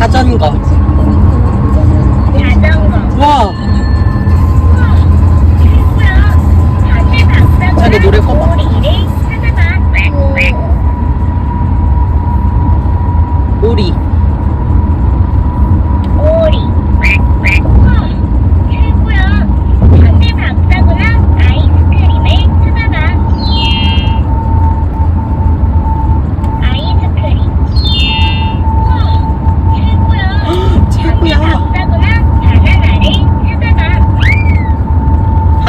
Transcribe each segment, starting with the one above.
사전 거.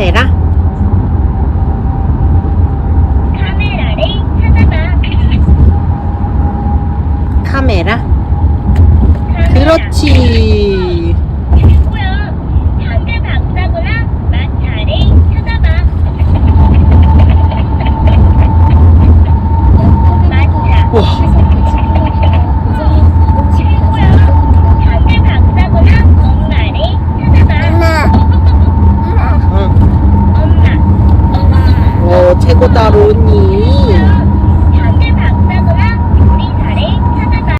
카메라? 카메라를 찾아봐. 카메라? 카메라. 그렇지. подарунні